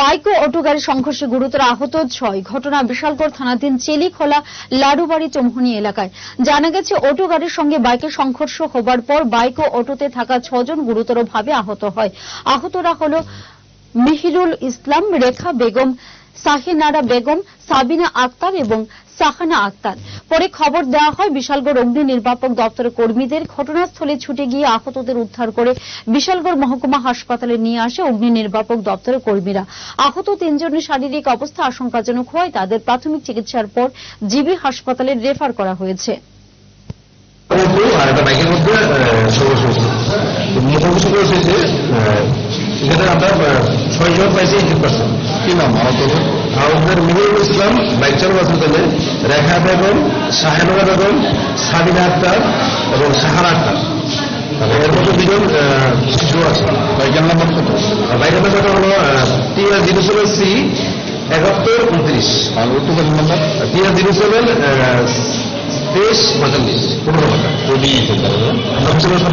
Bike ও auto গাড়ির সংঘর্ষে গুরুতর আহত ছয়। ঘটনা বিশালগড় থানাধীন চেলিখোলা লাডুবাড়ি চৌমুহনী এলাকায়। জানা গেছে, অটো গাড়ির সঙ্গে বাইকের সংঘর্ষ হবার পর বাইক ও অটোতে থাকা ছজন গুরুতরভাবে আহত হয়। আহতরা হল মিহিরুল ইসলাম রেখা বেগম, সাহিনারা বেগম, সাবিনা আক্তার এবং সাহানা আক্তার পরে খবর দেওয়া হয়, বিশালগড় অগ্নি নির্বাপক দপ্তরের কর্মীদের ঘটনাস্থলে ছুটে গিয়ে আহতদের উদ্ধার করে বিশালগড় মহকুমা হাসপাতালে নিয়ে আসে অগ্নি নির্বাপক দপ্তরের কর্মীরা। আহত তিনজনের শারীরিক অবস্থা আশঙ্কাজনক হওয়ায় তাদের প্রাথমিক চিকিৎসার পর জিবি হাসপাতালে রেফার করা হয়েছে। পাইছি নাম? আহত আমাদের মিহিরুল ইসলাম বাইক চালক আছে রেখা বেগম শাহেনুরা বেগম সাবিনা আক্তার এবং সাহারা আক্তার। এর মধ্যে দুজন শিশু আছে বাইকের নাম্বার কত বাইকের নাম্বারটা হলো টিআর জিরো সেভেন সি একাত্তর উনত্রিশ। আর O two number zero seven তেইশ পঁয়তাল্লিশ। পনেরো টাকা আমরা হচ্ছে সব